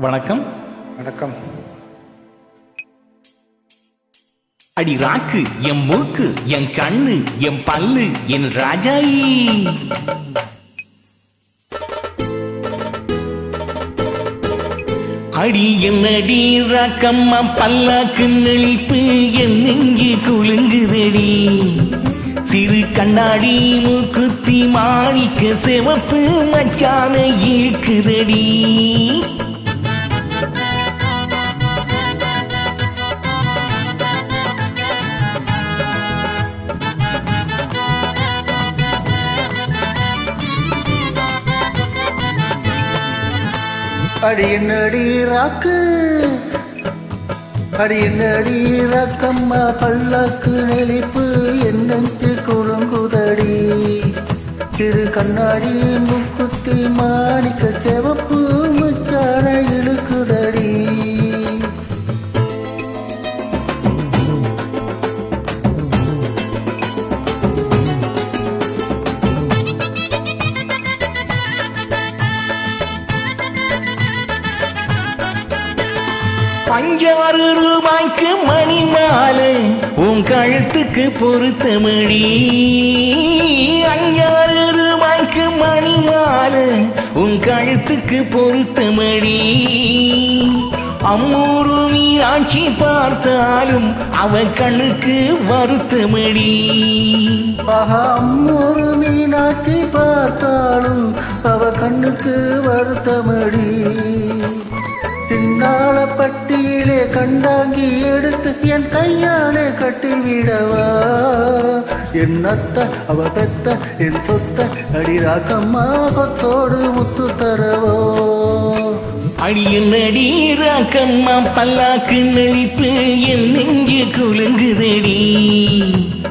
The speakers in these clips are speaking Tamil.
வணக்கம். வணக்கம். அடி ராக்கு என் மூக்கு என் கண்ணு என் பல்லு என் ராஜாயி. அடி என்னடி ராக்கம்மா பல்லாக்கு நெளிப்பு என் நெஞ்சு குலுங்குதடி. சிறு கண்ணாடி மூக்குத்தி மாணிக்க சிவப்பு மச்சான இழுக்குதடி அடி என்னடி ராக்கு அடி என்னடி ராக்கம்மா பல்லாக்கு நெளிப்பு. என்னஞ்சு குறுங்குதடி. திரு கண்ணாடி முக்குத்தி மாணிக்க செவப்பு. பஞ்சாறு ரூபாய்க்கு மணி மாலை உன் கழுத்துக்கு பொருத்தமடி அஞ்சாறு ரூபாய்க்கு மணி மாலை உன் கழுத்துக்கு பொருத்தமடி அம்மூரு மீனாட்சி பார்த்தாலும் அவ கண்ணுக்கு வருத்தமடி அம்மூரு மீனாட்சி பார்த்தாலும் அவ கண்ணுக்கு வருத்தமடி நாளப்பட்டியிலே கண்டாங்கி எடுத்து என் கையாலே கட்டிவிடவா? என் அத்த அவ பெத்த என் சொத்த அடிராக்கம்மா கொத்தோடு முத்து தரவோ? அடியனடி ராக்கம்மா பல்லாக்கு நெளிப்பு என் நெஞ்சு குலுங்குதடி.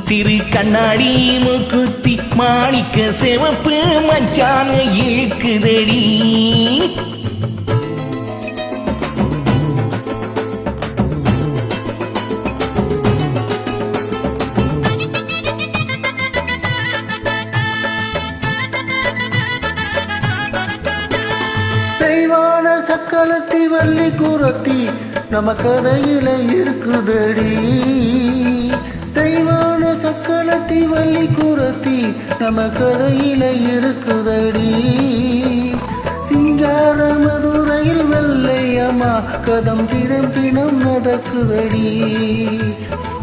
சிறு கண்ணாடி மூக்குத்தி மாணிக்க சிவப்பு மச்சான இழுக்குதடி. தெய்வான வள்ளி குரத்தி நம்ம கதையில இருக்குதடி. தெய்வான சக்களத்தி வள்ளி குரத்தி நம்ம கதையில இருக்குதடி. சிங்கார மதுரையில் வெள்ளையம்மா கதம் தினம் தினம் நடக்குதடி.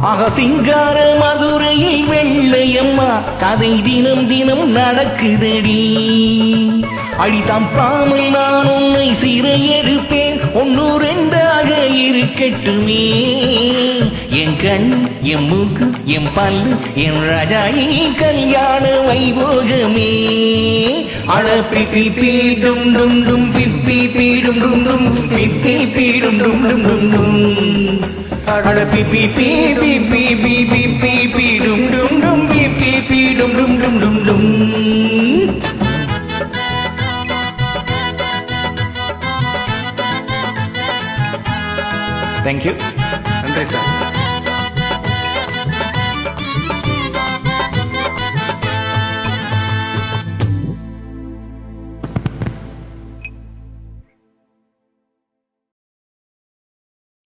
ஆக சிங்கார மதுரையில் வெள்ளையம்மா கதை தினம் தினம் நடக்குதடி. அடி தப்பாமல் நான் உன்னை சிறையெடுப்பேன் ஒன்னு ரெண்டாக இருக்கட்டுமே என் கண் என் மூக்கு என் பல்லு என் ராஜாயி கல்யாண வைபோகமே அட பிப்பி பீடும் டும் டும் பிப்பி பீடும் டும் டும் பிப்பி பீடும் டும் டும் டும் டும் அட பிப்பி பீ பி பி பி பி பி பி டும் டும் டும் பி பி பி டும் டும் டும் டும் థ్యాంక్ యూ తండ్రి సార్